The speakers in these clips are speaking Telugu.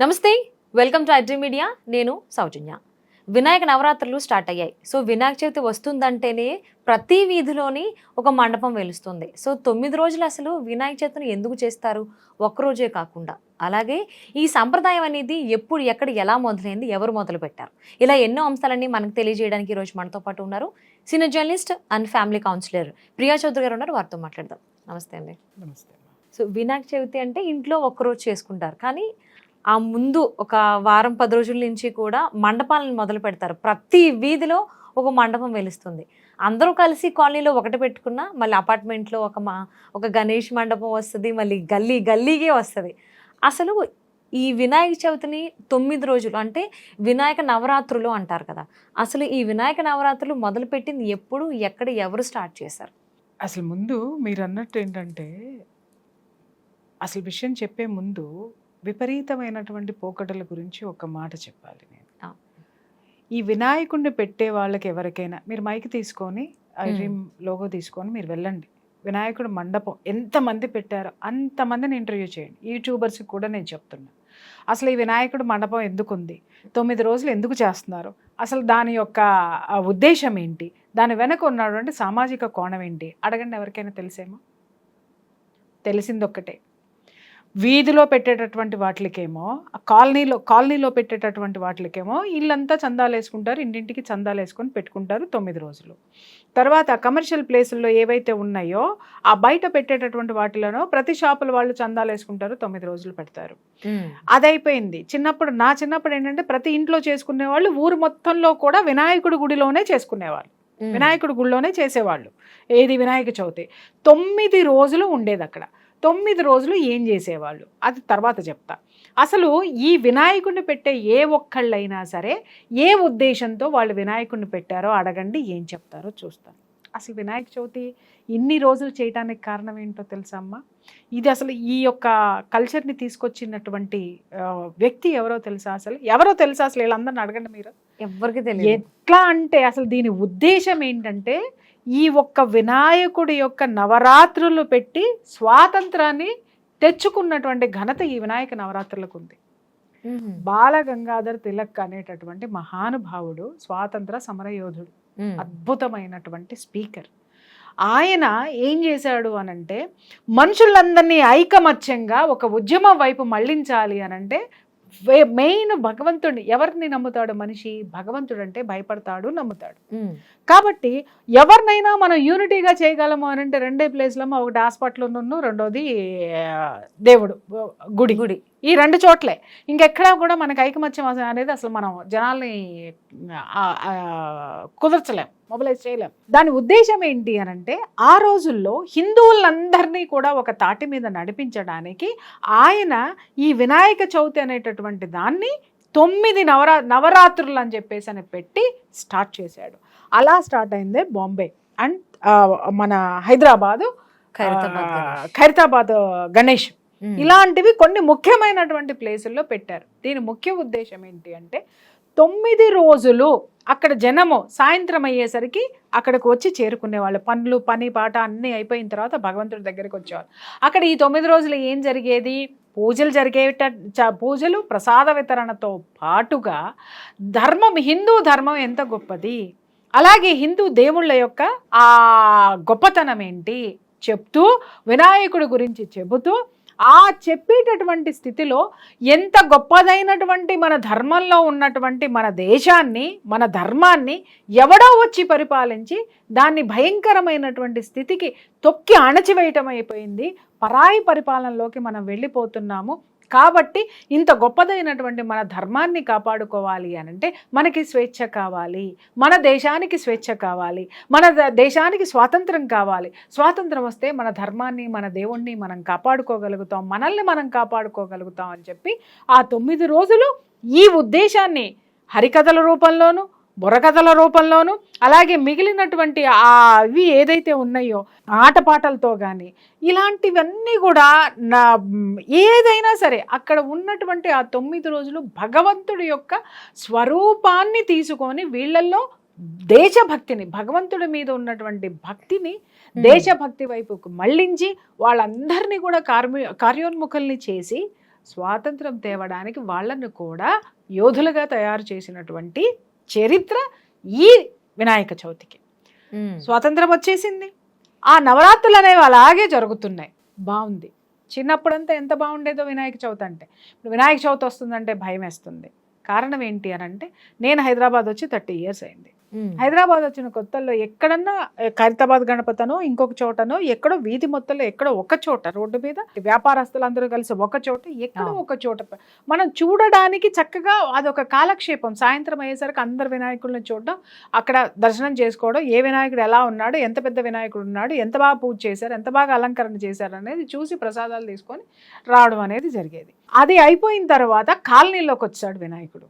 నమస్తే వెల్కమ్ టు ఐడ్రీ మీడియా. నేను సౌజన్య. వినాయక నవరాత్రులు స్టార్ట్ అయ్యాయి. సో వినాయక చవితి వస్తుందంటేనే ప్రతి వీధిలోని ఒక మండపం వెలుస్తుంది. సో తొమ్మిది రోజులు అసలు వినాయక చవితిని ఎందుకు చేస్తారు? ఒక్కరోజే కాకుండా. అలాగే ఈ సంప్రదాయం అనేది ఎప్పుడు ఎక్కడ ఎలా మొదలైంది? ఎవరు మొదలు పెట్టారు ఇలా ఎన్నో అంశాలన్నీ మనకు తెలియజేయడానికి ఈరోజు మనతో పాటు ఉన్నారు senior journalist and family counsellor Priya Chaudhary గారు ఉన్నారు. వారితో మాట్లాడదాం. నమస్తే అండి. నమస్తే సో వినాయక చవితి అంటే ఇంట్లో ఒక్కరోజు చేసుకుంటారు. కానీ ఆ ముందు ఒక వారం పది రోజుల నుంచి కూడా మండపాలను మొదలు పెడతారు. ప్రతి వీధిలో ఒక మండపం వెలుస్తుంది. అందరూ కలిసి కాలనీలో ఒకటి పెట్టుకున్నా మళ్ళీ అపార్ట్మెంట్లో ఒక మా ఒక గణేష్ మండపం వస్తుంది మళ్ళీ గల్లీ గల్లీకే వస్తుంది. అసలు ఈ వినాయక చవితిని తొమ్మిది రోజులు అంటే వినాయక నవరాత్రులు అంటారు కదా. అసలు ఈ వినాయక నవరాత్రులు మొదలుపెట్టింది ఎప్పుడు ఎక్కడ ఎవరు స్టార్ట్ చేశారు? అసలు ముందు మీరు అన్నట్టు ఏంటంటే అసలు విషయం చెప్పే ముందు విపరీతమైనటువంటి పోకడల గురించి ఒక మాట చెప్పాలి నేను. ఈ వినాయకుడిని పెట్టే వాళ్ళకి ఎవరికైనా మీరు మైక్ తీసుకొని. ఐడ్రీమ్ లోగో తీసుకొని మీరు వెళ్ళండి. వినాయకుడు మండపం ఎంతమంది పెట్టారో అంతమందిని ఇంటర్వ్యూ చేయండి. యూట్యూబర్స్కి కూడా నేను చెప్తున్నా. అసలు ఈ వినాయకుడు మండపం ఎందుకు ఉంది తొమ్మిది రోజులు ఎందుకు చేస్తున్నారు? అసలు దాని యొక్క ఉద్దేశం ఏంటి? దాని వెనక ఉన్నటువంటి సామాజిక కోణం ఏంటి? అడగండి ఎవరికైనా తెలిసేమో? తెలిసింది ఒక్కటే వీధిలో పెట్టేటటువంటి వాటికేమో ఆ కాలనీలో కాలనీలో పెట్టేటటువంటి వాటికేమో ఇల్లంతా చందాలు వేసుకుంటారు ఇంటింటికి చందాలు వేసుకొని పెట్టుకుంటారు తొమ్మిది రోజులు. తర్వాత కమర్షియల్ ప్లేసుల్లో ఏవైతే ఉన్నాయో ఆ బయట పెట్టేటటువంటి వాటిలోనో ప్రతి షాపుల వాళ్ళు చందాలు వేసుకుంటారు తొమ్మిది రోజులు పెడతారు. అదైపోయింది. చిన్నప్పుడు నా చిన్నప్పుడు ఏంటంటే ప్రతి ఇంట్లో చేసుకునే వాళ్ళు ఊరు మొత్తంలో కూడా వినాయకుడి గుడిలోనే చేసుకునేవాళ్ళు. వినాయకుడి గుడిలోనే చేసేవాళ్ళు. ఏది వినాయక చవితి. తొమ్మిది రోజులు ఉండేది అక్కడ తొమ్మిది రోజులు ఏం చేసేవాళ్ళు? అది తర్వాత చెప్తా. అసలు ఈ వినాయకుడిని పెట్టే ఏ ఒక్కళ్ళైనా సరే ఏ ఉద్దేశంతో వాళ్ళు వినాయకుడిని పెట్టారో అడగండి ఏం చెప్తారో చూస్తాను. అసలు వినాయక చవితి ఇన్ని రోజులు చేయడానికి కారణం ఏంటో తెలుసా అమ్మా ఇది అసలు ఈ యొక్క కల్చర్ని తీసుకొచ్చినటువంటి వ్యక్తి ఎవరో తెలుసా అసలు? ఎవరో తెలుసా అసలు? వీళ్ళందరిని అడగండి మీరు. ఎవరికి తెలియదు ఎట్లా అంటే అసలు దీని ఉద్దేశం ఏంటంటే ఈ ఒక్క వినాయకుడి యొక్క నవరాత్రులు పెట్టి స్వాతంత్రాన్ని తెచ్చుకున్నటువంటి ఘనత ఈ వినాయక నవరాత్రులకు ఉంది. బాల గంగాధర్ తిలక్ అనేటటువంటి మహానుభావుడు స్వాతంత్ర సమరయోధుడు. అద్భుతమైనటువంటి స్పీకర్ ఆయన ఏం చేశాడు అనంటే మనుషులందరినీ ఐకమత్యంగా ఒక ఉద్యమం వైపు మళ్ళించాలి అనంటే మెయిన్ భగవంతుడిని ఎవరిని నమ్ముతాడు మనిషి? భగవంతుడు అంటే భయపడతాడు నమ్ముతాడు. మ్మ్. కాబట్టి ఎవరినైనా మనం యూనిటీగా చేయగలము అని అంటే రెండే ప్లేస్లో ఒకటి హాస్పిటల్ రెండోది ఆ, దేవుడు గుడి. గుడి. ఈ రెండు చోట్లే. ఇంకెక్కడా కూడా మనకి ఐకమత్యం అనేది అసలు మనం జనాల్ని కుదర్చలేం మొబిలైజ్ చేయలేం. దాని ఉద్దేశం ఏంటి అని అంటే ఆ రోజుల్లో హిందువులందరినీ కూడా ఒక తాటి మీద నడిపించడానికి ఆయన ఈ వినాయక చవితి అనేటటువంటి దాన్ని తొమ్మిది నవరా నవరాత్రులు అని చెప్పేసి అని పెట్టి స్టార్ట్ చేశాడు. అలా స్టార్ట్ అయిందే బాంబే అండ్ మన హైదరాబాదు ఖైరతాబాద్ గణేష్. Hmm. ఇలాంటివి కొన్ని ముఖ్యమైనటువంటి ప్లేసుల్లో పెట్టారు. దీని ముఖ్య ఉద్దేశం ఏంటి అంటే తొమ్మిది రోజులు అక్కడ జనము సాయంత్రం అయ్యేసరికి అక్కడికి వచ్చి చేరుకునే వాళ్ళు. పనులు పని పాట అన్నీ అయిపోయిన తర్వాత భగవంతుడి దగ్గరికి వచ్చేవాళ్ళు. అక్కడ ఈ తొమ్మిది రోజులు ఏం జరిగేది? పూజలు జరిగేట పూజలు ప్రసాద వితరణతో పాటుగా ధర్మం హిందూ ధర్మం ఎంత గొప్పది? అలాగే హిందూ దేవుళ్ళ యొక్క ఆ గొప్పతనం ఏంటి? చెప్తూ వినాయకుడి గురించి చెబుతూ ఆ చెప్పేటటువంటి స్థితిలో ఎంత గొప్పదైనటువంటి మన ధర్మంలో ఉన్నటువంటి మన దేశాన్ని మన ధర్మాన్ని ఎవడో వచ్చి పరిపాలించి దాన్ని భయంకరమైనటువంటి స్థితికి తొక్కి అణచివేయటం అయిపోయింది. పరాయి పరిపాలనలోకి మనం వెళ్ళిపోతున్నాము. కాబట్టి ఇంత గొప్పదైనటువంటి మన ధర్మాన్ని కాపాడుకోవాలి అనంటే మనకి స్వేచ్ఛ కావాలి మన దేశానికి స్వేచ్ఛ కావాలి మన ద- దేశానికి స్వాతంత్రం కావాలి. స్వాతంత్రం వస్తే మన ధర్మాన్ని మన దేవుణ్ణి మనం కాపాడుకోగలుగుతాం మనల్ని మనం కాపాడుకోగలుగుతాం అని చెప్పి ఆ తొమ్మిది రోజులు ఈ ఉద్దేశాన్ని హరికథల రూపంలోనూ బుర్రకథల రూపంలోను అలాగే మిగిలినటువంటి ఆ అవి ఏదైతే ఉన్నాయో ఆటపాటలతో కానీ ఇలాంటివన్నీ కూడా నా ఏదైనా సరే అక్కడ ఉన్నటువంటి ఆ తొమ్మిది రోజులు భగవంతుడి యొక్క స్వరూపాన్ని తీసుకొని వీళ్ళల్లో దేశభక్తిని భగవంతుడి మీద ఉన్నటువంటి భక్తిని దేశభక్తి వైపుకు మళ్ళించి వాళ్ళందరినీ కూడా కార్మి కార్యోన్ముఖుల్ని చేసి స్వాతంత్రం తేవడానికి వాళ్ళను కూడా యోధులుగా తయారు చేసినటువంటి చరిత్ర ఈ వినాయక చవితికి. స్వాతంత్రం వచ్చేసింది. ఆ నవరాత్రులు అనేవి అలాగే జరుగుతున్నాయి. బాగుంది. చిన్నప్పుడంతా ఎంత బాగుండేదో వినాయక చవితి అంటే. ఇప్పుడు వినాయక చవితి వస్తుందంటే భయం వేస్తుంది కారణం ఏంటి అని అంటే నేను హైదరాబాద్ వచ్చి థర్టీ ఇయర్స్ అయింది. హైదరాబాద్ వచ్చిన కొత్తల్లో ఎక్కడన్నా ఖైరతాబాద్ గణపతనో ఇంకొక చోటనో ఎక్కడో వీధి మొత్తంలో ఎక్కడో ఒక చోట రోడ్డు మీద వ్యాపారస్తులందరూ కలిసి ఒక చోట ఎక్కడో. ఒక చోట. మనం చూడడానికి చక్కగా అదొక కాలక్షేపం. సాయంత్రం అయ్యేసరికి అందరు వినాయకుడిని చూడడం అక్కడ దర్శనం చేసుకోవడం ఏ వినాయకుడు ఎలా ఉన్నాడు ఎంత పెద్ద వినాయకుడు ఉన్నాడు ఎంత బాగా పూజ చేశారు ఎంత బాగా అలంకరణ చేశారు అనేది చూసి ప్రసాదాలు తీసుకొని రావడం అనేది జరిగేది. అది అయిపోయిన తర్వాత కాలనీలోకి వచ్చాడు వినాయకుడు.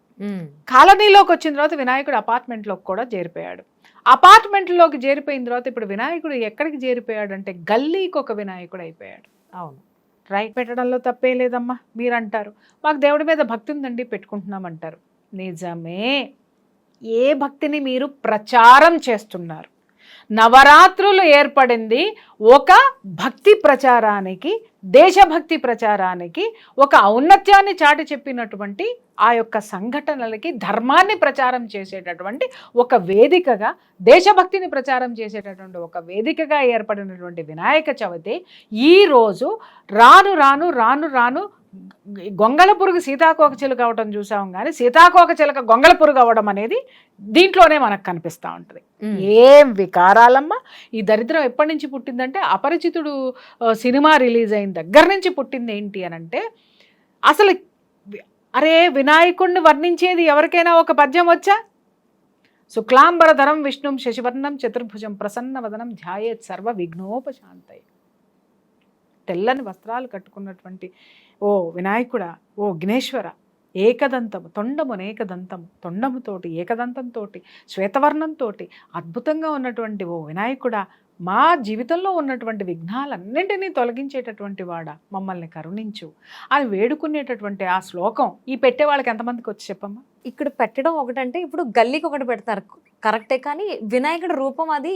కాలనీలోకి వచ్చిన తర్వాత వినాయకుడు అపార్ట్మెంట్లోకి కూడా చేరిపోయాడు. అపార్ట్మెంట్లోకి చేరిపోయిన తర్వాత ఇప్పుడు వినాయకుడు ఎక్కడికి చేరిపోయాడు అంటే గల్లీకి ఒక వినాయకుడు అయిపోయాడు. అవును. రైట్ పెట్టడంలో తప్పే లేదమ్మా మీరు అంటారు మాకు దేవుడి మీద భక్తి ఉందండి పెట్టుకుంటున్నామంటారు. నిజమే. ఏ భక్తిని మీరు ప్రచారం చేస్తున్నారు? నవరాత్రులు ఏర్పడింది ఒక భక్తి ప్రచారానికి దేశభక్తి ప్రచారానికి ఒక ఔన్నత్యాన్ని చాటి చెప్పినటువంటి ఆ యొక్క సంఘటనలకి ధర్మాన్ని ప్రచారం చేసేటటువంటి ఒక వేదికగా దేశభక్తిని ప్రచారం చేసేటటువంటి ఒక వేదికగా ఏర్పడినటువంటి వినాయక చవితి ఈరోజు రాను రాను రాను రాను గొంగళ పురుగు సీతాకోక చిలుక అవడం చూసాం కానీ సీతాకోక చిలుక గొంగళ పురుగు అవ్వడం అనేది దీంట్లోనే మనకు కనిపిస్తూ ఉంటుంది. ఏం వికారాలమ్మా! ఈ దరిద్రం ఎప్పటి నుంచి పుట్టిందంటే అపరిచితుడు సినిమా రిలీజ్ అయిన దగ్గర నుంచి పుట్టింది ఏంటి అని అంటే అసలు అరే వినాయకుడిని వర్ణించేది ఎవరికైనా ఒక పద్యం వచ్చా? శుక్లాంబరధరం విష్ణుం శశివర్ణం చతుర్భుజం ప్రసన్న వదనం ధ్యాయేత్ సర్వ విఘ్నోపశాంతయ. తెల్లని వస్త్రాలు కట్టుకున్నటువంటి ఓ వినాయకుడా ఓ విఘ్నేశ్వర ఏకదంతము తొండము ఏకదంతము తొండముతోటి ఏకదంతంతో శ్వేతవర్ణంతోటి అద్భుతంగా ఉన్నటువంటి ఓ వినాయకుడా మా జీవితంలో ఉన్నటువంటి విఘ్నాలన్నింటినీ తొలగించేటటువంటి వాడ మమ్మల్ని కరుణించు. అని వేడుకునేటటువంటి ఆ శ్లోకం ఈ పెట్టే వాళ్ళకి ఎంతమందికి వచ్చి చెప్పమ్మా? ఇక్కడ పెట్టడం ఒకటంటే ఇప్పుడు గల్లీకి ఒకటి పెడతారు. కరెక్టే కానీ వినాయకుడి రూపం అది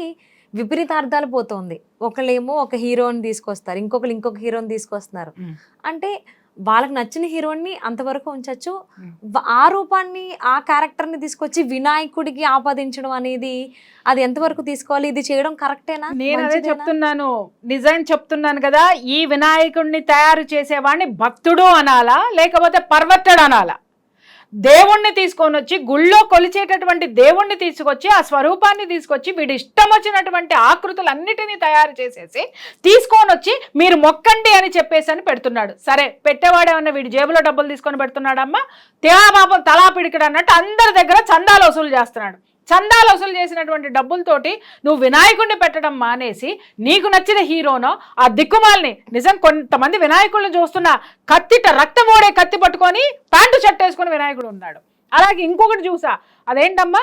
విపరీతార్థాలు పోతుంది. ఒకళ్ళేమో ఒక హీరోని తీసుకొస్తారు ఇంకొకరు ఇంకొక హీరోని తీసుకొస్తున్నారు. అంటే వాళ్ళకి నచ్చిన హీరోని అంతవరకు ఉంచొచ్చు. ఆ రూపాన్ని ఆ క్యారెక్టర్ని తీసుకొచ్చి వినాయకుడికి ఆపాదించడం అనేది అది ఎంతవరకు తీసుకోవాలి? ఇది చేయడం కరెక్టేనా? నేను అదే? చెప్తున్నాను. నిజం చెప్తున్నాను కదా ఈ వినాయకుడిని తయారు చేసేవాడిని భక్తుడు అనాలా లేకపోతే పర్వట్టడు అనాలా? దేవుణ్ణి తీసుకొని వచ్చి గుళ్ళో కొలిచేటటువంటి దేవుణ్ణి తీసుకొచ్చి ఆ స్వరూపాన్ని తీసుకొచ్చి వీడి ఇష్టం వచ్చినటువంటి ఆకృతులన్నిటినీ తయారు చేసేసి తీసుకొని వచ్చి మీరు మొక్కండి అని చెప్పేసి అని పెడుతున్నాడు. సరే పెట్టేవాడేమన్నా వీడి జేబులో డబ్బులు తీసుకొని పెడుతున్నాడమ్మా? తేడా పాపం తలా పిడికడు అన్నట్టు అందరి దగ్గర చందాలు వసూలు చేస్తున్నాడు. చందాలు వసూలు చేసినటువంటి డబ్బులతోటి నువ్వు వినాయకుడిని పెట్టడం మానేసి నీకు నచ్చిన హీరోనో ఆ దిక్కుమాలని నిజం కొంతమంది వినాయకుడిని చూస్తున్నా కత్తిట రక్తం ఓడే కత్తి పట్టుకొని ప్యాంటు షర్ట్ వినాయకుడు ఉన్నాడు. అలాగే ఇంకొకటి చూసా. అదేంటమ్మా?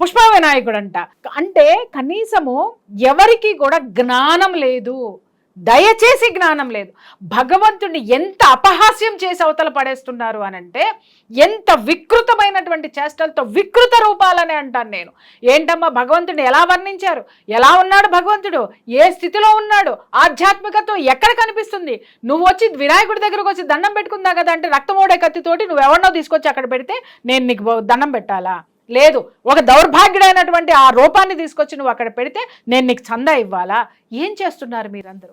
పుష్ప వినాయకుడు అంట అంటే కనీసము ఎవరికి కూడా జ్ఞానం లేదు. దయచేసి జ్ఞానం లేదు. భగవంతుడిని ఎంత అపహాస్యం చేసి అవతల పడేస్తున్నారు అని అంటే ఎంత వికృతమైనటువంటి చేష్టలతో వికృత రూపాలని అంటాను నేను. ఏంటమ్మా భగవంతుడిని ఎలా వర్ణించారు? ఎలా ఉన్నాడు భగవంతుడు? ఏ స్థితిలో ఉన్నాడు? ఆధ్యాత్మికత్వం ఎక్కడ కనిపిస్తుంది? నువ్వు వచ్చి వినాయకుడి దగ్గరకు వచ్చి దండం పెట్టుకుందా కదా అంటే రక్తమోడే కత్తితోటి నువ్వు ఎవరినో తీసుకొచ్చి అక్కడ పెడితే నేను నీకు దండం పెట్టాలా? లేదు. ఒక దౌర్భాగ్యుడైనటువంటి ఆ రూపాన్ని తీసుకొచ్చి నువ్వు అక్కడ పెడితే నేను నీకు చందా ఇవ్వాలా? ఏం చేస్తున్నారు మీరందరూ?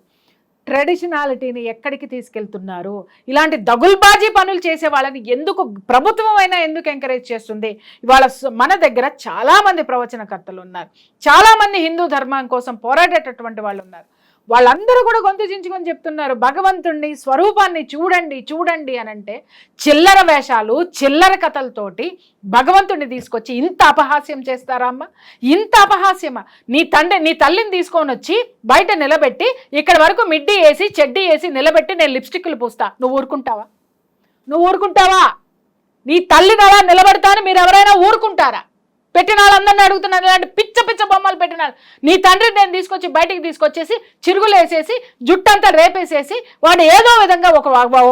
ట్రెడిషనాలిటీని ఎక్కడికి తీసుకెళ్తున్నారు? ఇలాంటి దగుల్బాజీ పనులు చేసే వాళ్ళని ఎందుకు ప్రభుత్వం అయినా ఎందుకు ఎంకరేజ్ చేస్తుంది? ఇవాళ మన దగ్గర చాలామంది ప్రవచనకర్తలు ఉన్నారు. చాలామంది హిందూ ధర్మం కోసం పోరాడేటటువంటి వాళ్ళు ఉన్నారు. వాళ్ళందరూ కూడా గొంతు చించుకొని చెప్తున్నారు భగవంతుణ్ణి స్వరూపాన్ని చూడండి చూడండి అని అంటే చిల్లర వేషాలు చిల్లర కథలతోటి భగవంతుణ్ణి తీసుకొచ్చి ఇంత అపహాస్యం చేస్తారా అమ్మ? ఇంత అపహాస్యమా? నీ తండ్రి నీ తల్లిని తీసుకొని వచ్చి బయట నిలబెట్టి ఇక్కడ వరకు మిడ్డీ వేసి చెడ్డీ వేసి నిలబెట్టి నేను లిప్స్టిక్లు పూస్తా. నువ్వు ఊరుకుంటావా? నువ్వు ఊరుకుంటావా? నీ తల్లిని అలా నిలబెడతాను మీరు ఎవరైనా ఊరుకుంటారా? పెట్టిన వాళ్ళందరినీ అడుగుతున్నాను ఇలాంటి పిచ్చ పిచ్చ బొమ్మలు పెట్టిన వాళ్ళు. నీ తండ్రిని నేను తీసుకొచ్చి బయటికి తీసుకొచ్చేసి చిరుగులు వేసేసి జుట్టంతా రేపేసేసి వాడు ఏదో విధంగా ఒక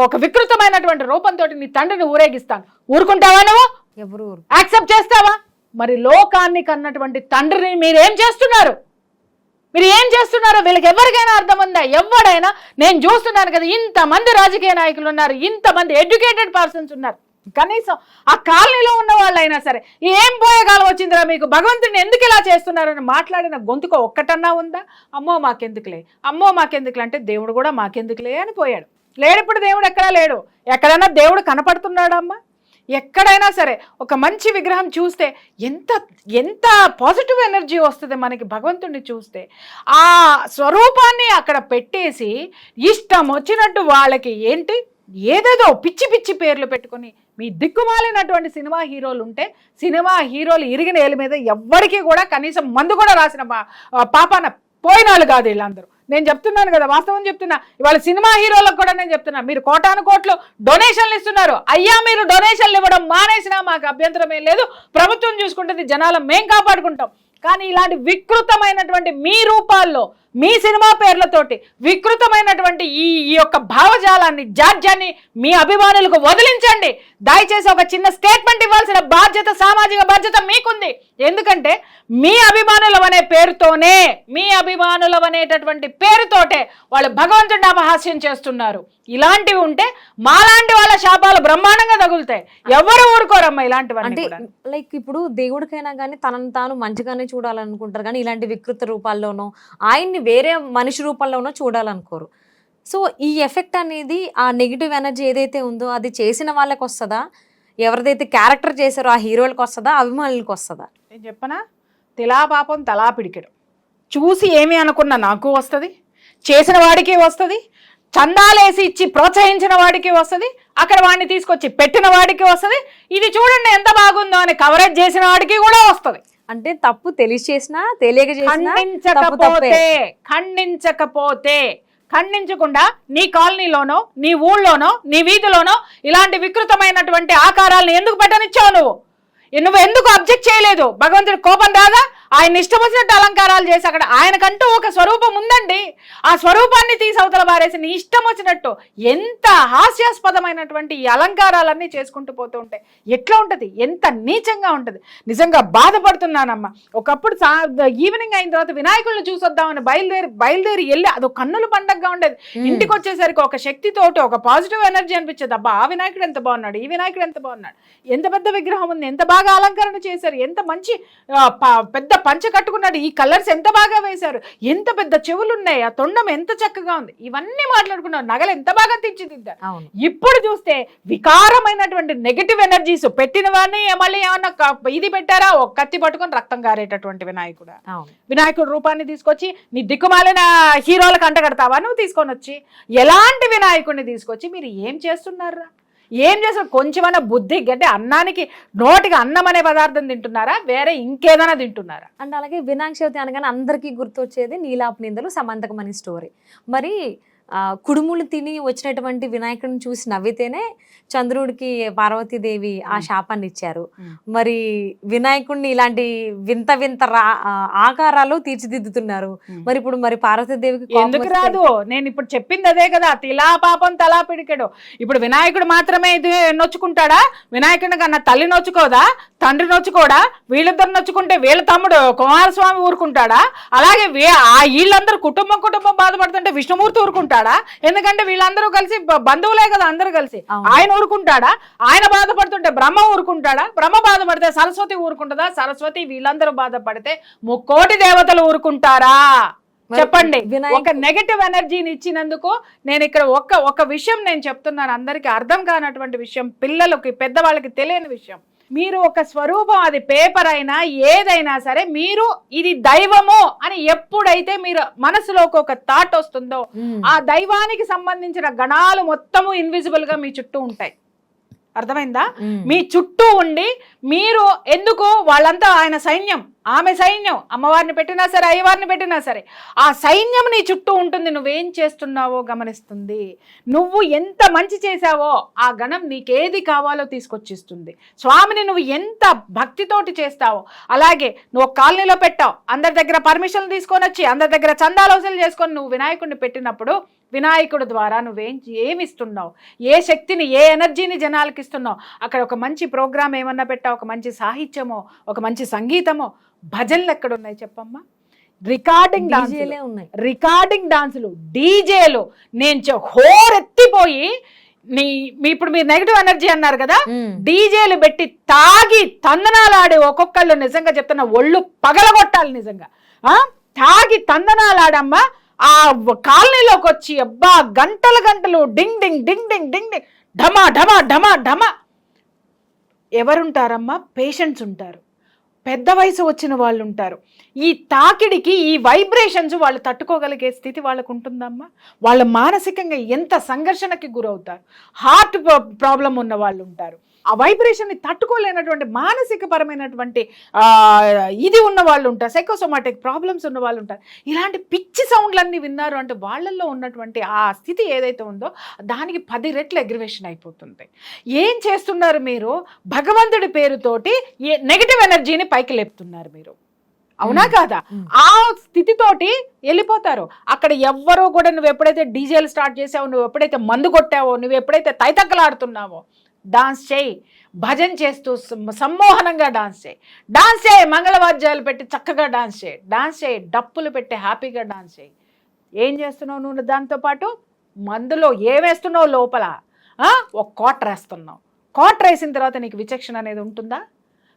ఒక వికృతమైనటువంటి రూపంతో నీ తండ్రిని ఊరేగిస్తాను. ఊరుకుంటావా నువ్వు? ఎవరు యాక్సెప్ట్ చేస్తావా? మరి లోకాన్ని కన్నటువంటి తండ్రిని మీరేం చేస్తున్నారు? మీరు ఏం చేస్తున్నారో వీళ్ళకి ఎవరికైనా అర్థం ఉందా ఎవడైనా? నేను చూస్తున్నాను కదా ఇంతమంది రాజకీయ నాయకులు ఉన్నారు ఇంతమంది ఎడ్యుకేటెడ్ పర్సన్స్ ఉన్నారు. కనీసం ఆ కాలనీలో ఉన్న వాళ్ళైనా సరే ఏం పోయే కాలం వచ్చిందిరా మీకు? భగవంతుడిని ఎందుకు ఇలా చేస్తున్నారని మాట్లాడిన గొంతుకో ఒక్కటన్నా ఉందా? అమ్మో మాకెందుకులే. అమ్మో మాకెందుకులే అంటే దేవుడు కూడా మాకెందుకులే అని పోయాడు. లేడప్పుడు దేవుడు ఎక్కడా లేడు. ఎక్కడైనా దేవుడు కనపడుతున్నాడమ్మా? ఎక్కడైనా సరే ఒక మంచి విగ్రహం చూస్తే ఎంత ఎంత పాజిటివ్ ఎనర్జీ వస్తుంది మనకి భగవంతుడిని చూస్తే. ఆ స్వరూపాన్ని అక్కడ పెట్టేసి ఇష్టం వచ్చినట్టు వాళ్ళకి ఏంటి? ఏదేదో పిచ్చి పిచ్చి పేర్లు పెట్టుకొని మీ దిక్కుమాలినటువంటి సినిమా హీరోలు ఉంటే సినిమా హీరోలు ఇరిగిన ఏళ్ళ మీద ఎవ్వరికీ కూడా కనీసం మందు కూడా రాసిన పాపాన పోయినాళ్ళు కాదు వీళ్ళందరూ. నేను చెప్తున్నాను కదా వాస్తవం చెప్తున్నా. ఇవాళ సినిమా హీరోలకు కూడా నేను చెప్తున్నా. మీరు కోటాను కోట్లు డొనేషన్లు ఇస్తున్నారు. అయ్యా మీరు డొనేషన్లు ఇవ్వడం మానేసినా మాకు అభ్యంతరం ఏం లేదు. ప్రభుత్వం చూసుకుంటుంది జనాల మేం కాపాడుకుంటాం. కానీ ఇలాంటి వికృతమైనటువంటి మీ రూపాల్లో మీ సినిమా పేర్లతోటి వికృతమైనటువంటి ఈ ఈ యొక్క భావజాలాన్ని జాడ్యాన్ని మీ అభిమానులకు వదిలించండి. దయచేసి ఒక చిన్న స్టేట్మెంట్ ఇవ్వాల్సిన బాధ్యత సామాజిక బాధ్యత మీకుంది. ఎందుకంటే మీ అభిమానులం అనే పేరుతోనే మీ అభిమానులం అనేటటువంటి పేరుతోటే వాళ్ళు భగవంతుడిని అపహాస్యం చేస్తున్నారు. ఇలాంటివి ఉంటే మాలాంటి వాళ్ళ శాపాలు బ్రహ్మాండంగా తగులుతాయి. ఎవరు ఊరుకోరమ్మా ఇలాంటివన్నీ అంటే. లైక్ ఇప్పుడు దేవుడికైనా కానీ తనను తాను మంచిగానే చూడాలనుకుంటారు. కానీ ఇలాంటి వికృత రూపాల్లోనో ఆయన్ని వేరే మనిషి రూపంలోనో చూడాలనుకోరు. సో ఈ ఎఫెక్ట్ అనేది ఆ నెగిటివ్ ఎనర్జీ ఏదైతే ఉందో అది చేసిన వాళ్ళకి వస్తుందా? ఎవరిదైతే క్యారెక్టర్ చేశారో ఆ హీరోలకు వస్తుందా? అభిమానులకు వస్తుందా? నేను చెప్పనా? తిలా పాపం తలా పిడికెడు. చూసి ఏమి అనుకున్న నాకు వస్తుంది. చేసిన వాడికి వస్తుంది. చందాలేసి ఇచ్చి ప్రోత్సహించిన వాడికి వస్తుంది. అక్కడ వాడిని తీసుకొచ్చి పెట్టిన వాడికి వస్తుంది. ఇది చూడండి ఎంత బాగుందో అని కవరేజ్ చేసిన వాడికి కూడా వస్తుంది. అంటే తప్పు తెలిసి చేసినా తెలియక ఖండించకపోతే ఖండించకపోతే ఖండించకుండా నీ కాలనీలోనో నీ ఊళ్ళోనో నీ వీధిలోనో ఇలాంటి వికృతమైనటువంటి ఆకారాలను ఎందుకు పెట్టనిచ్చావు నువ్వు? నువ్వు ఎందుకు అబ్జెక్ట్ చేయలేదు? భగవంతుడి కోపం రాదా? ఆయన ఇష్టం వచ్చినట్టు అలంకారాలు చేసి అక్కడ ఆయనకంటూ ఒక స్వరూపం ఉందండి. ఆ స్వరూపాన్ని తీసి అవతల పారేసి నీ ఇష్టం వచ్చినట్టు ఎంత హాస్యాస్పదమైనటువంటి ఈ అలంకారాలన్నీ చేసుకుంటూ పోతూ ఉంటాయి ఎట్లా ఉంటది? ఎంత నీచంగా ఉంటది? నిజంగా బాధపడుతున్నానమ్మా. ఒకప్పుడు సా ఈవినింగ్ అయిన తర్వాత వినాయకుడిని చూసొద్దామని బయలుదేరి బయలుదేరి వెళ్ళి అదో కన్నుల పండగగా ఉండేది. ఇంటికి వచ్చేసరికి ఒక శక్తితోటి ఒక పాజిటివ్ ఎనర్జీ అనిపించేది. అబ్బా ఆ వినాయకుడు ఎంత బాగున్నాడు ఈ వినాయకుడు ఎంత బాగున్నాడు ఎంత పెద్ద విగ్రహం ఉంది ఎంత బాగా అలంకరణ చేశారు. ఎంత మంచి పెద్ద పంచ కట్టుకున్నాడు. ఈ కలర్స్ ఎంత బాగా వేశారు. ఎంత పెద్ద చెవులు ఉన్నాయి ఆ తొండం ఎంత చక్కగా ఉంది. ఇవన్నీ మాట్లాడుకున్నారు. నగలు ఎంత బాగా తీర్చిదిద్దారు ఇప్పుడు చూస్తే వికారమైనటువంటి నెగటివ్ ఎనర్జీస్ పెట్టిన వాడిని మళ్ళీ ఏమన్నా ఇది పెట్టారా? ఒక కత్తి పట్టుకొని రక్తం కారేటటువంటి వినాయకుడు? వినాయకుడు రూపాన్ని తీసుకొచ్చి నీ దిక్కుమాలిన హీరోలకు అంటగడతావా నువ్వు తీసుకొని వచ్చి ఎలాంటి వినాయకుడిని తీసుకొచ్చి మీరు ఏం చేస్తున్నారా ఏం చేస్తారు కొంచెమైనా బుద్ధి అంటే అన్నానికి నోటికి అన్నం అనే పదార్థం తింటున్నారా? వేరే ఇంకేదైనా తింటున్నారా? అండ్ అలాగే వినాయక చవితి అనగానే అందరికీ గుర్తొచ్చేది నీలాపు నిందలు అనే స్టోరీ మరి కుడుములు తిని వచ్చినటువంటి వినాయకుడిని చూసి నవ్వితేనే చంద్రుడికి పార్వతీదేవి ఆ శాపాన్ని ఇచ్చారు. మరి వినాయకుడిని ఇలాంటి వింత వింత రా- ఆకారాలు తీర్చిదిద్దుతున్నారు. మరి ఇప్పుడు మరి పార్వతీదేవికి ఎందుకు రాదు? నేను ఇప్పుడు చెప్పింది అదే కదా తిలా పాపం తలా పిడికెడు. ఇప్పుడు వినాయకుడు మాత్రమే ఇది నొచ్చుకుంటాడా? వినాయకుడిని కన్నా తల్లి నొచ్చుకోదా? తండ్రి నొచ్చుకోడా? వీళ్ళిద్దరు నొచ్చుకుంటే వీళ్ళ తమ్ముడు కుమారస్వామి ఊరుకుంటాడా? అలాగే ఆ వీళ్ళందరూ కుటుంబం కుటుంబం బాధపడుతుంటే విష్ణుమూర్తి ఊరుకుంటాడా? ఎందుకంటే వీళ్ళందరూ కలిసి బంధువులే కదా అందరూ కలిసి. ఆయన ఊరుకుంటాడా? ఆయన బాధపడుతుంటే బ్రహ్మ ఊరుకుంటాడా? బ్రహ్మ బాధపడితే సరస్వతి ఊరుకుంటుందా? సరస్వతి వీళ్ళందరూ బాధపడితే ముక్కోటి దేవతలు ఊరుకుంటారా? చెప్పండి. ఒక నెగటివ్ ఎనర్జీని ఇచ్చినందుకు నేను ఇక్కడ ఒక్క ఒక విషయం నేను చెప్తున్నాను. అందరికీ అర్థం కానటువంటి విషయం పిల్లలకి పెద్దవాళ్ళకి తెలియని విషయం. మీరు ఒక స్వరూపం అది పేపర్ అయినా ఏదైనా సరే మీరు ఇది దైవము అని ఎప్పుడైతే మీరు మనసులోకి ఒక థాట్ వస్తుందో. ఆ దైవానికి సంబంధించిన గణాలు మొత్తము ఇన్విజిబుల్గా మీ చుట్టూ ఉంటాయి అర్థమైందా. మీ చుట్టూ ఉండి మీరు ఎందుకు వాళ్ళంతా ఆయన సైన్యం ఆమె సైన్యం అమ్మవారిని పెట్టినా సరే అయ్యవారిని పెట్టినా సరే ఆ సైన్యం నీ చుట్టూ ఉంటుంది నువ్వేం చేస్తున్నావో గమనిస్తుంది. నువ్వు ఎంత మంచి చేశావో ఆ గణం నీకేది కావాలో తీసుకొచ్చిస్తుంది. స్వామిని నువ్వు ఎంత భక్తితోటి చేస్తావో అలాగే నువ్వు కాలనీలో పెట్టావు అందరి దగ్గర పర్మిషన్లు తీసుకొని వచ్చి అందరి దగ్గర చందాలు వసూలు చేసుకొని నువ్వు వినాయకుడిని పెట్టినప్పుడు వినాయకుడు ద్వారా నువ్వేం ఏమి ఇస్తున్నావు ఏ శక్తిని ఏ ఎనర్జీని జనాలకి ఇస్తున్నావు అక్కడ ఒక మంచి ప్రోగ్రామ్ ఏమన్నా పెట్టావు? ఒక మంచి సాహిత్యమో? ఒక మంచి సంగీతమో? భజనలు ఎక్కడ ఉన్నాయి చెప్పమ్మా? రికార్డింగ్ డీజేలే ఉన్నాయి. రికార్డింగ్ డాన్సులు. డీజేలు. నేను హోరెత్తిపోయి నీ మీ ఇప్పుడు మీరు నెగిటివ్ ఎనర్జీ అన్నారు కదా. డీజేలు పెట్టి తాగి తందనాలు ఆడే ఒక్కొక్కళ్ళు నిజంగా చెప్తున్నా ఒళ్ళు పగలగొట్టాలి నిజంగా. ఆ? తాగి తందనాలు ఆడమ్మా ఆ కాలనీలోకి వచ్చి అబ్బా గంటలు గంటలు డింగ్ డింగ్ డింగ్ డింగ్ డింగ్ డింగ్ ఢమా ఢమా ఢమా ఢమా. ఎవరుంటారమ్మా? పేషెంట్స్ ఉంటారు. పెద్ద వయసు వచ్చిన వాళ్ళు ఉంటారు. ఈ తాకిడికి ఈ వైబ్రేషన్స్ వాళ్ళు తట్టుకోగలిగే స్థితి వాళ్ళకు ఉంటుందమ్మా? వాళ్ళు మానసికంగా ఎంత సంఘర్షణకి గురవుతారు? హార్ట్ ప్రాబ్లం ఉన్న వాళ్ళు ఉంటారు. ఆ వైబ్రేషన్ని తట్టుకోలేనటువంటి మానసిక పరమైనటువంటి ఇది ఉన్న వాళ్ళు ఉంటారు. సైకోసోమాటిక్ ప్రాబ్లమ్స్ ఉన్న వాళ్ళు ఉంటారు. ఇలాంటి పిచ్చి సౌండ్లన్నీ విన్నారు అంటే వాళ్ళల్లో ఉన్నటువంటి ఆ స్థితి ఏదైతే ఉందో దానికి పది రెట్లు అగ్రివేషన్ అయిపోతుంది. ఏం చేస్తున్నారు మీరు? భగవంతుడి పేరుతోటి నెగిటివ్ ఎనర్జీని పైకి లేపుతున్నారు మీరు. అవునా కాదా. ఆ స్థితితోటి వెళ్ళిపోతారు. అక్కడ ఎవ్వరూ కూడా నువ్వు ఎప్పుడైతే డీజేలు స్టార్ట్ చేసావో నువ్వు ఎప్పుడైతే మందు కొట్టావో నువ్వు ఎప్పుడైతే తైతక్కలాడుతున్నావో డాన్స్ చేయి. భజన చేస్తూ సమ్మోహనంగా డాన్స్ చేయి. డాన్స్ చేయి మంగళవాద్యాలు పెట్టి చక్కగా డాన్స్ చేయి. డాన్స్ చేయి డప్పులు పెట్టి హ్యాపీగా డాన్స్ చేయి. ఏం చేస్తున్నావు నువ్వు దాంతోపాటు మందులో ఏమేస్తున్నావు లోపల? ఒక కోటర్ వేస్తున్నావు కోటర్ వేసిన తర్వాత నీకు విచక్షణ అనేది ఉంటుందా?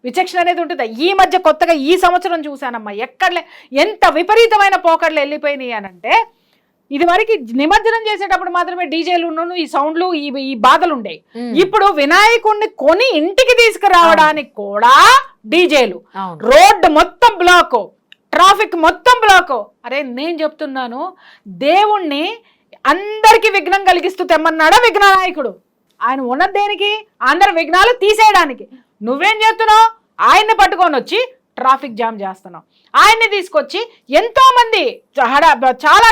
విచక్షణ అనేది ఉంటుందా? ఈ మధ్య కొత్తగా ఈ సంవత్సరం చూశానమ్మా. ఎక్కడలే ఎంత విపరీతమైన పోకడలు వెళ్ళిపోయినాయి అనంటే ఇది వరకు నిమజ్జనం చేసేటప్పుడు మాత్రమే డీజేలు ఉన్ను ఈ సౌండ్లు ఈ ఈ బాధలు ఉండేవి ఉమ్. ఇప్పుడు వినాయకుడిని కొని ఇంటికి తీసుకురావడానికి కూడా డీజేలు. రోడ్డు మొత్తం బ్లాక్. ట్రాఫిక్ మొత్తం బ్లాక్. అరే నేను చెప్తున్నాను దేవుణ్ణి అందరికి విఘ్నం కలిగిస్తూ తెమ్మన్నాడా విఘ్ననాయకుడు? ఆయన ఉన్నది దేనికి? అందరి విఘ్నాలు తీసేయడానికి. నువ్వేం చేస్తున్నావు? ఆయన్ని పట్టుకొని వచ్చి ట్రాఫిక్ జామ్ చేస్తున్నావు ఆయన్ని తీసుకొచ్చి ఎంతోమంది చాలా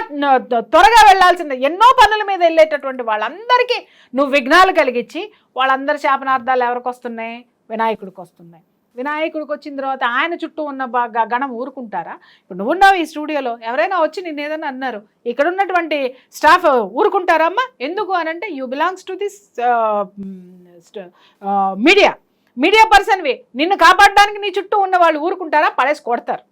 త్వరగా వెళ్ళాల్సిందే ఎన్నో పనుల మీద వెళ్ళేటటువంటి వాళ్ళందరికీ నువ్వు విఘ్నాలు కలిగించి వాళ్ళందరి శాపనార్థాలు ఎవరికి వస్తున్నాయి? వినాయకుడికి వస్తున్నాయి. వినాయకుడికి వచ్చిన తర్వాత ఆయన చుట్టూ ఉన్న బాగా గణం ఊరుకుంటారా? ఇప్పుడు నువ్వు ఉన్నావు ఈ స్టూడియోలో. ఎవరైనా వచ్చి నిన్ను ఏదైనా అన్నారు. ఇక్కడ ఉన్నటువంటి స్టాఫ్ ఊరుకుంటారమ్మా? ఎందుకు అని అంటే you belongs to this media media పర్సన్వి నిన్ను కాపాడడానికి నీ చుట్టూ ఉన్న వాళ్ళు ఊరుకుంటారా? పడేసి కొడతారు.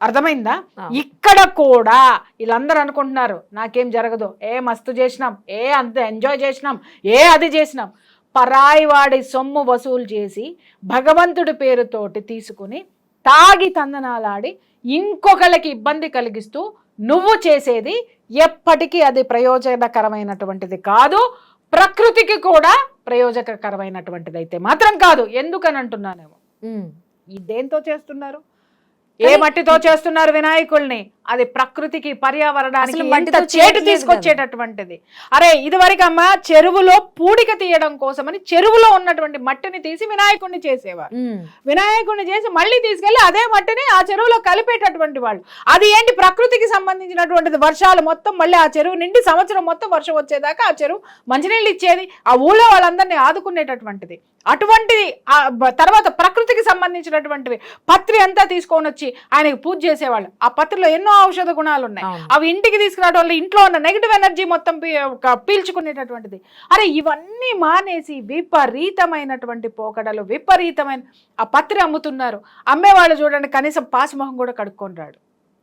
అర్థమైందా. ఇక్కడ కూడా వీళ్ళందరూ అనుకుంటున్నారు నాకేం జరగదు. ఏ మస్తు చేసినాం ఏ అంత ఎంజాయ్ చేసినాం ఏ అది చేసినాం. పరాయి వాడి సొమ్ము వసూలు చేసి భగవంతుడి పేరుతోటి తీసుకుని తాగి తందనాలాడి ఇంకొకళ్ళకి ఇబ్బంది కలిగిస్తూ నువ్వు చేసేది ఎప్పటికీ అది ప్రయోజనకరమైనటువంటిది కాదు. ప్రకృతికి కూడా ప్రయోజనకరమైనటువంటిది అయితే మాత్రం కాదు. ఎందుకని అంటున్నానేమో? దేంతో చేస్తున్నారు? ఏ మట్టితో చేస్తున్నారు వినాయకుల్ని? అది ప్రకృతికి పర్యావరణానికి చేటు తీసుకొచ్చేటటువంటిది. అరే ఇదివరకు అమ్మ చెరువులో పూడిక తీయడం కోసమని చెరువులో ఉన్నటువంటి మట్టిని తీసి వినాయకుడిని చేసేవారు. వినాయకుడిని చేసి మళ్ళీ తీసుకెళ్ళి అదే మట్టిని ఆ చెరువులో కలిపేటటువంటి వాళ్ళు. అది ఏంటి? ప్రకృతికి సంబంధించినటువంటిది. వర్షాలు మొత్తం మళ్ళీ ఆ చెరువు నిండి సంవత్సరం మొత్తం వర్షం వచ్చేదాకా ఆ చెరువు మంచినీళ్ళు ఇచ్చేది. ఆ ఊళ్ళో వాళ్ళందరినీ ఆదుకునేటటువంటిది. అటువంటి తర్వాత ప్రకృతికి సంబంధించినటువంటివి పత్రి అంతా తీసుకొని వచ్చి ఆయనకి పూజ చేసేవాళ్ళు. ఆ పత్రిలో ఎన్నో ఔషధ గుణాలు ఉన్నాయి. అవి ఇంటికి తీసుకురావడం వల్ల ఇంట్లో ఉన్న నెగిటివ్ ఎనర్జీ మొత్తం పీల్చుకునేటటువంటిది. అరే ఇవన్నీ మానేసి విపరీతమైనటువంటి పోకడలు విపరీతమైన ఆ పత్రి అమ్ముతున్నారు. అమ్మేవాళ్ళు చూడండి కనీసం పాస్ మొహం కూడా కడుక్కొని రాడు.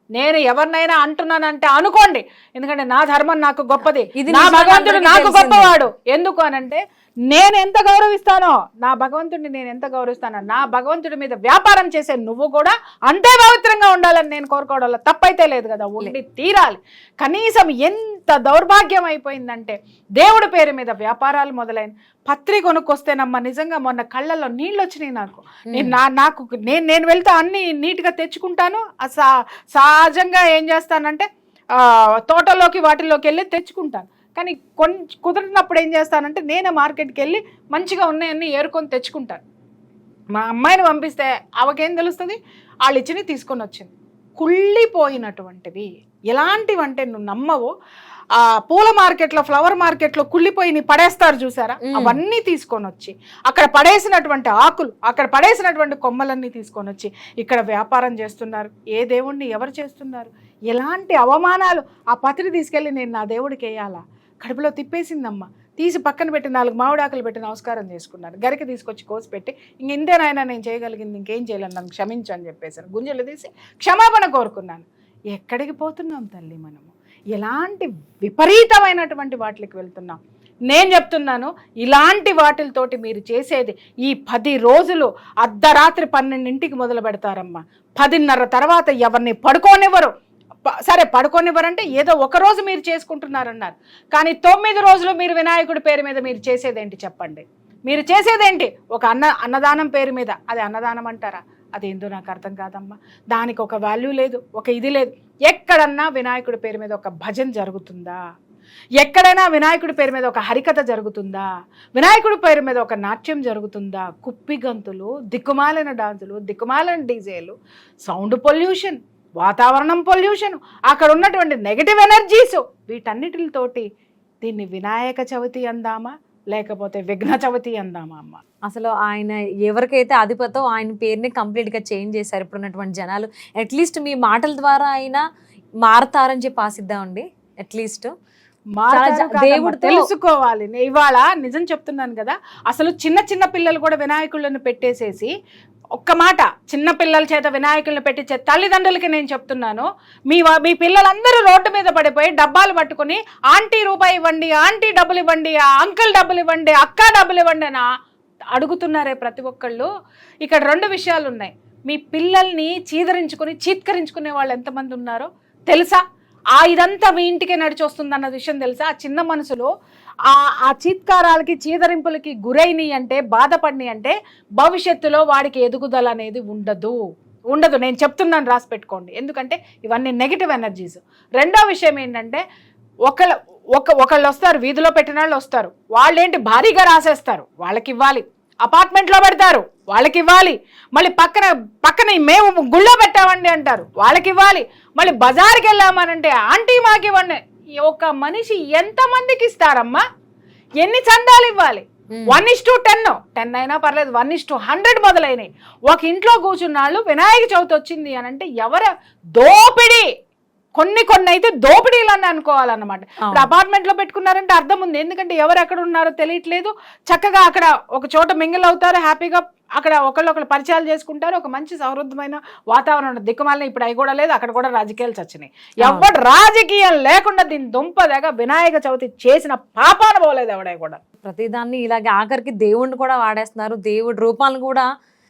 నేను ఎవరినైనా అంటున్నానంటే అనుకోండి. ఎందుకంటే నా ధర్మం నాకు గొప్పది. ఇది నా భగవంతుడు నాకు. గొప్పవాడు. ఎందుకు అనంటే నేను ఎంత గౌరవిస్తానో నా భగవంతుడిని నేను ఎంత గౌరవిస్తానో నా భగవంతుడి మీద వ్యాపారం చేసే నువ్వు కూడా అంతే పవిత్రంగా ఉండాలని నేను కోరుకోవడంలో తప్పైతే లేదు కదా. ఉండి తీరాలి. కనీసం ఎంత దౌర్భాగ్యం అయిపోయిందంటే దేవుడి పేరు మీద వ్యాపారాలు మొదలైన పత్రి కొనుక్కొస్తేనమ్మా నిజంగా మొన్న కళ్ళల్లో నీళ్ళు వచ్చినాయి నాకు నేను నా నాకు నేను నేను వెళ్తే అన్ని నీట్గా తెచ్చుకుంటాను. సహజంగా ఏం చేస్తానంటే తోటలోకి వాటిల్లోకి వెళ్ళి తెచ్చుకుంటాను. కానీ కొంచెం కుదిరినప్పుడు ఏం చేస్తానంటే నేనే మార్కెట్కి వెళ్ళి మంచిగా ఉన్నాయన్నీ ఏరుకొని తెచ్చుకుంటాను. మా అమ్మాయిని పంపిస్తే ఆమెకేం తెలుస్తుంది? వాళ్ళు ఇచ్చినవి తీసుకొని వచ్చింది. కుళ్ళిపోయినటువంటివి ఎలాంటివంటే నువ్వు నమ్మవు. ఆ పూల మార్కెట్లో ఫ్లవర్ మార్కెట్లో కుళ్ళిపోయి పడేస్తారు చూసారా. అవన్నీ తీసుకొని వచ్చి అక్కడ పడేసినటువంటి ఆకులు అక్కడ పడేసినటువంటి కొమ్మలన్నీ తీసుకొని వచ్చి ఇక్కడ వ్యాపారం చేస్తున్నారు. ఏ దేవుణ్ణి ఎవరు చేస్తున్నారు? ఎలాంటి అవమానాలు? ఆ పత్రి తీసుకెళ్ళి నేను నా దేవుడికి వేయాలా? కడుపులో తిప్పేసిందమ్మా. తీసి పక్కన పెట్టి నాలుగు మామిడాకులు పెట్టి నమస్కారం చేసుకున్నారు. గరికి తీసుకొచ్చి కోసి పెట్టి ఇంక ఇంతేనాయనా నేను చేయగలిగింది ఇంకేం చేయలేను నన్ను క్షమించు అని చెప్పేసాను గుంజలు తీసి క్షమాపణ కోరుకున్నాను. ఎక్కడికి పోతున్నాం తల్లి మనము? ఎలాంటి విపరీతమైనటువంటి వాటికి వెళ్తున్నాం? నేను చెప్తున్నాను ఇలాంటి వాటితోటి మీరు చేసేది ఈ పది రోజులు అర్ధరాత్రి పన్నెండింటికి మొదలు పెడతారమ్మా. పదిన్నర తర్వాత ఎవరిని పడుకోనివ్వరు. సరే పడుకోనివ్వరంటే ఏదో ఒక రోజు మీరు చేసుకుంటున్నారన్నారు. కానీ తొమ్మిది రోజులు మీరు వినాయకుడి పేరు మీద మీరు చేసేదేంటి చెప్పండి. మీరు చేసేదేంటి? ఒక అన్న అన్నదానం పేరు మీద. అది అన్నదానం అంటారా? అదేందో నాకు అర్థం కాదమ్మా. దానికి ఒక వాల్యూ లేదు ఒక ఇది లేదు. ఎక్కడన్నా వినాయకుడి పేరు మీద ఒక భజన జరుగుతుందా? ఎక్కడైనా వినాయకుడి పేరు మీద ఒక హరికథ జరుగుతుందా? వినాయకుడి పేరు మీద ఒక నాట్యం జరుగుతుందా? కుప్పి గంతులు దిక్కుమాలిన డాన్సులు దిక్కుమాలిన డీజేలు సౌండ్ పొల్యూషన్ వాతావరణం పొల్యూషన్ అక్కడ ఉన్నటువంటి నెగటివ్ ఎనర్జీస్ వీటన్నిటితోటి దీన్ని వినాయక చవితి అందామా? లేకపోతే విఘ్న చవితి అందామా అమ్మ? అసలు ఆయన ఎవరికైతే అధిపతో ఆయన పేరుని కంప్లీట్గా చేంజ్ చేశారు ఇప్పుడు ఉన్నటువంటి జనాలు అట్లీస్ట్ మీ మాటల ద్వారా అయినా మారతారని చెప్పి ఆశిద్దామండి అట్లీస్ట్ దేవుడితో- తెలుసుకోవాలి. ఇవాళ నిజం చెప్తున్నాను కదా అసలు చిన్న చిన్న పిల్లలు కూడా వినాయకుళ్ళని పెట్టేసేసి ఒక్క మాట చిన్న పిల్లల చేత వినాయకులను పెట్టించే తల్లిదండ్రులకి నేను చెప్తున్నాను. మీ మీ పిల్లలందరూ రోడ్డు మీద పడిపోయి డబ్బాలు పట్టుకుని ఆంటీ రూపాయి ఇవ్వండి ఆంటీ డబ్బులు ఇవ్వండి అంకుల్ డబ్బులు ఇవ్వండి అక్క డబ్బులు ఇవ్వండి అని అడుగుతున్నారే ప్రతి ఒక్కళ్ళు. ఇక్కడ రెండు విషయాలు ఉన్నాయి మీ పిల్లల్ని చీదరించుకుని చీత్కరించుకునే వాళ్ళు ఎంతమంది ఉన్నారో తెలుసా? ఆ ఇదంతా మీ ఇంటికే నడిచి వస్తుంది అన్న విషయం తెలుసా? ఆ చిన్న మనసులో ఆ ఆ చీత్కారాలకి చీదరింపులకి గురైనవి అంటే బాధపడిని అంటే భవిష్యత్తులో వాడికి ఎదుగుదల అనేది ఉండదు. ఉండదు. నేను చెప్తున్నాను రాసి పెట్టుకోండి. ఎందుకంటే ఇవన్నీ నెగిటివ్ ఎనర్జీస్ రెండో విషయం ఏంటంటే ఒకళ్ళ ఒక ఒకళ్ళు వస్తారు వీధిలో పెట్టిన వాళ్ళు వస్తారు. వాళ్ళు ఏంటి భారీగా రాసేస్తారు. వాళ్ళకి ఇవ్వాలి అపార్ట్మెంట్లో పెడతారు. వాళ్ళకి ఇవ్వాలి మళ్ళీ పక్కన పక్కన మేము గుళ్ళో పెట్టామండి అంటారు. వాళ్ళకి ఇవ్వాలి మళ్ళీ బజార్కి వెళ్ళామనంటే ఆంటీ మాకు ఇవ్వండి ఒక మనిషి ఎంతమందికి ఇస్తారమ్మా? ఎన్ని చందాలు ఇవ్వాలి? One is to ten. Ten అయినా పర్లేదు వన్ ఇస్ టు హండ్రెడ్ మొదలైనవి ఒక ఇంట్లో కూర్చున్నాళ్ళు వినాయక చవితి వచ్చింది అని అంటే ఎవర? దోపిడీ! కొన్ని కొన్ని అయితే దోపిడీలు అని అనుకోవాలన్నమాట ఇప్పుడు అపార్ట్మెంట్లో పెట్టుకున్నారంటే అర్థం ఉంది. ఎందుకంటే ఎవరు ఎక్కడ ఉన్నారో తెలియట్లేదు. చక్కగా అక్కడ ఒక చోట మింగిల్ అవుతారు హ్యాపీగా అక్కడ ఒకళ్ళొకళ్ళు పరిచయాలు చేసుకుంటారు. ఒక మంచి సమృద్ధమైన వాతావరణం దిక్కుమాలిన ఇప్పుడు అవి కూడా లేదు అక్కడ కూడా రాజకీయాలు చచ్చినాయి. ఎవడు రాజకీయం లేకుండా దీని దుంపదగా వినాయక చవితి చేసిన పాపాన పోలేదు ఎవడే కూడా. ప్రతిదాన్ని ఇలాగే ఆఖరికి దేవుణ్ణి కూడా వాడేస్తున్నారు. దేవుడి రూపాలను కూడా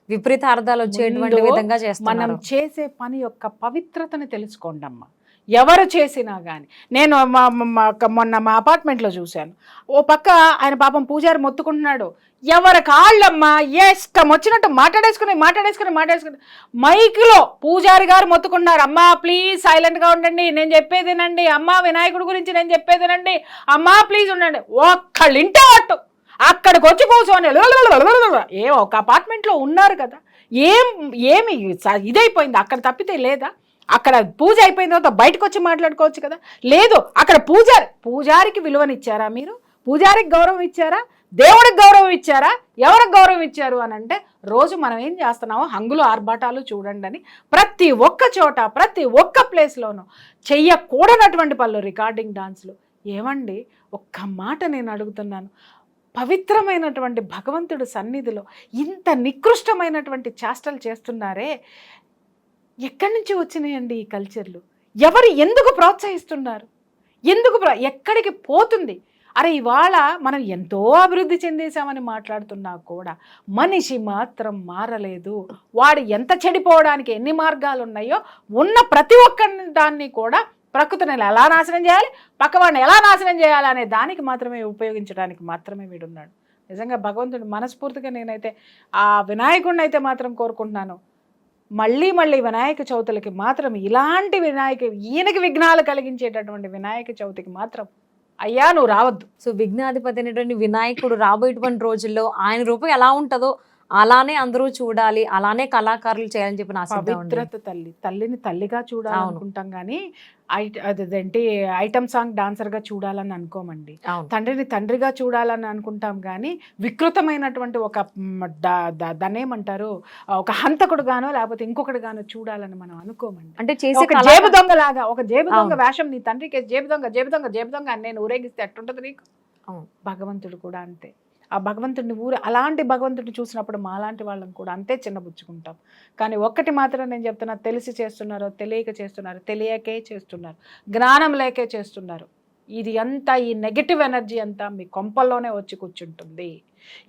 విపరీత అర్థాలు వచ్చేటువంటి విధంగా మనం చేస్తున్నారు చేసే పని యొక్క పవిత్రతని తెలుసుకోండి అమ్మ ఎవరు చేసినా కానీ నేను మా మా- మొన్న మా అపార్ట్మెంట్లో చూశాను. ఓ పక్క ఆయన పాపం పూజారి మొత్తుకుంటున్నాడు. ఎవరి కాళ్ళమ్మా ఇష్టం వచ్చినట్టు మాట్లాడేసుకుని మాట్లాడేసుకుని మాట్లాడేసుకుని. మైక్లో పూజారి గారు మొత్తుకున్నారు. అమ్మా ప్లీజ్ సైలెంట్గా ఉండండి. నేను చెప్పేదేనండి అమ్మా వినాయకుడి గురించి నేను చెప్పేదేనండి అమ్మా ప్లీజ్ ఉండండి. ఒక్కళ్ళు ఇంటే అట్టు అక్కడికి వచ్చి కూర్చొని ఏ ఒక అపార్ట్మెంట్లో ఉన్నారు కదా. ఏం ఏమి ఇదైపోయింది. అక్కడ తప్పితే లేదా? అక్కడ పూజ అయిపోయిన తర్వాత బయటకు వచ్చి మాట్లాడుకోవచ్చు కదా? లేదు అక్కడ పూజారి పూజారికి విలువనిచ్చారా మీరు? పూజారికి గౌరవం ఇచ్చారా? దేవుడికి గౌరవం ఇచ్చారా? ఎవరికి గౌరవం ఇచ్చారు అని అంటే రోజు మనం ఏం చేస్తున్నామో హంగులు ఆర్భాటాలు చూడండి అని ప్రతి ఒక్క చోట ప్రతి ఒక్క ప్లేస్లోనూ చెయ్యకూడనటువంటి పనులు రికార్డింగ్ డాన్స్లు ఏమండి? ఒక్క మాట నేను అడుగుతున్నాను. పవిత్రమైనటువంటి భగవంతుడు సన్నిధిలో ఇంత నికృష్టమైనటువంటి చేష్టలు చేస్తున్నారే? ఎక్కడి నుంచి వచ్చినాయండి ఈ కల్చర్లు? ఎవరు ఎందుకు ప్రోత్సహిస్తున్నారు? ఎందుకు ఎక్కడికి పోతుంది? అరే ఇవాళ మనం ఎంతో అభివృద్ధి చెందేశామని మాట్లాడుతున్నా కూడా మనిషి మాత్రం మారలేదు. వాడు ఎంత చెడిపోవడానికి ఎన్ని మార్గాలు ఉన్నాయో ఉన్న ప్రతి ఒక్క దాన్ని కూడా ప్రకృతిని ఎలా నాశనం చేయాలి? పక్కవాడిని ఎలా నాశనం చేయాలి అనే దానికి మాత్రమే ఉపయోగించడానికి మాత్రమే వీడున్నాడు. నిజంగా భగవంతుడు మనస్ఫూర్తిగా నేనైతే ఆ వినాయకుడిని అయితే మాత్రం కోరుకుంటున్నాను. మళ్ళీ మళ్ళీ వినాయక చవితులకి మాత్రం ఇలాంటి వినాయక ఈయనకి విఘ్నాలు కలిగించేటటువంటి వినాయక చవితికి మాత్రం అయ్యా నువ్వు రావద్దు. సో విఘ్నాధిపతి అనేటువంటి వినాయకుడు రాబోయేటువంటి రోజుల్లో ఆయన రూపం ఎలా ఉంటుందో అలానే అందరూ చూడాలి అలానే కళాకారులు చేయాలని చెప్పి నా పవిత్రత తల్లి తల్లిని తల్లిగా చూడాలనుకుంటాం కానీ అదేంటి ఐటమ్ సాంగ్ డాన్సర్గా చూడాలని అనుకోమండి. తండ్రిని తండ్రిగా చూడాలని అనుకుంటాం కానీ వికృతమైనటువంటి ఒక మ్, ద- ద- దాన్ని ఏమంటారు ఆ, ఒక హంతకుడు గానో లేకపోతే ఇంకొకటి గానో చూడాలని మనం అనుకోమండి. అంటే చేసే జేబు దొంగ లాగా ఒక జేబు దొంగ. వేషం నీ తండ్రికి జేబు దొంగ జేబు దొంగ జేబు దొంగ నేను ఊరేగిస్తే ఎట్టుంటది నీకు. భగవంతుడు కూడా అంతే. ఆ భగవంతుడిని ఊరు అలాంటి భగవంతుడిని చూసినప్పుడు మాలాంటి వాళ్ళని కూడా అంతే చిన్నబుచ్చుకుంటాం కానీ ఒక్కటి మాత్రం నేను చెప్తున్నా తెలిసి చేస్తున్నారో తెలియక చేస్తున్నారు తెలియకే చేస్తున్నారు జ్ఞానం లేకే చేస్తున్నారు. ఇది అంతా ఈ నెగిటివ్ ఎనర్జీ అంతా మీ కొంపల్లోనే వచ్చి కూర్చుంటుంది.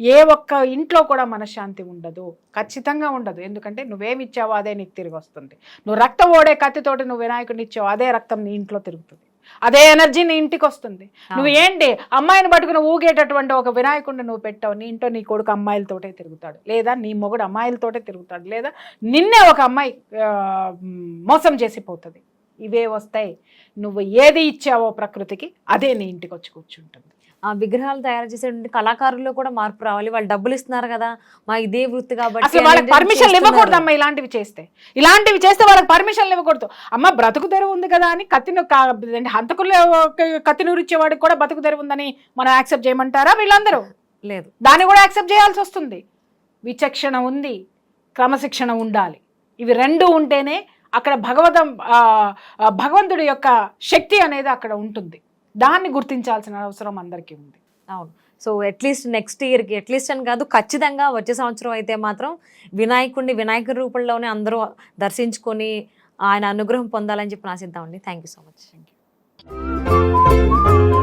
ఏ ఒక్క ఇంట్లో కూడా మనశ్శాంతి ఉండదు ఖచ్చితంగా ఉండదు. ఎందుకంటే నువ్వేమిచ్చావో అదే నీకు తిరిగి వస్తుంది. నువ్వు రక్తం ఓడే కత్తితోటి నువ్వు వినాయకుడిని ఇచ్చావు అదే రక్తం నీ ఇంట్లో తిరుగుతుంది. అదే ఎనర్జీ నీ ఇంటికి వస్తుంది నువ్వు ఏంటి? అమ్మాయిని పట్టుకుని ఊగేటటువంటి ఒక వినాయకుడిని నువ్వు పెట్టావు నీ ఇంట్లో నీ కొడుకు అమ్మాయిలతోటే తిరుగుతాడు. లేదా నీ మొగుడు అమ్మాయిలతోటే తిరుగుతాడు. లేదా నిన్నే ఒక అమ్మాయి మోసం చేసిపోతుంది. ఇవే వస్తాయి. నువ్వు ఏది ఇచ్చావో ప్రకృతికి అదే నీ ఇంటికి వచ్చి కూర్చుంటుంది. ఆ విగ్రహాలు తయారు చేసేటువంటి కళాకారుల్లో కూడా మార్పు రావాలి. వాళ్ళు డబ్బులు ఇస్తున్నారు కదా మా ఇదే వృత్తి కాబట్టి అసలు వాళ్ళకి అనేది పర్మిషన్ చేస్తున్నారు. ఇవ్వకూడదు అమ్మ ఇలాంటివి చేస్తే. ఇలాంటివి చేస్తే వాళ్ళకి పర్మిషన్ ఇవ్వకూడదు. అమ్మ బ్రతుకు తెరువు ఉంది కదా అని కత్తిని కా- ఏంటి, హంతకులు కత్తి నూరిచ్చేవాడికి కూడా బతుకు తెరువు ఉందని మనం యాక్సెప్ట్ చేయమంటారా వీళ్ళందరూ? లేదు. దాన్ని కూడా యాక్సెప్ట్ చేయాల్సి వస్తుంది. విచక్షణ ఉంది క్రమశిక్షణ ఉండాలి. ఇవి రెండు ఉంటేనే అక్కడ భగవతం భగవంతుడి యొక్క శక్తి అనేది అక్కడ ఉంటుంది. దాన్ని గుర్తించాల్సిన అవసరం అందరికీ ఉంది. అవును. సో అట్లీస్ట్ నెక్స్ట్ ఇయర్కి అట్లీస్ట్ అని కాదు ఖచ్చితంగా వచ్చే సంవత్సరం అయితే మాత్రం వినాయకుడిని వినాయకుడి రూపంలోనే అందరూ దర్శించుకొని ఆయన అనుగ్రహం పొందాలని చెప్పి ఆశిద్దామండి thank you so much Thank you.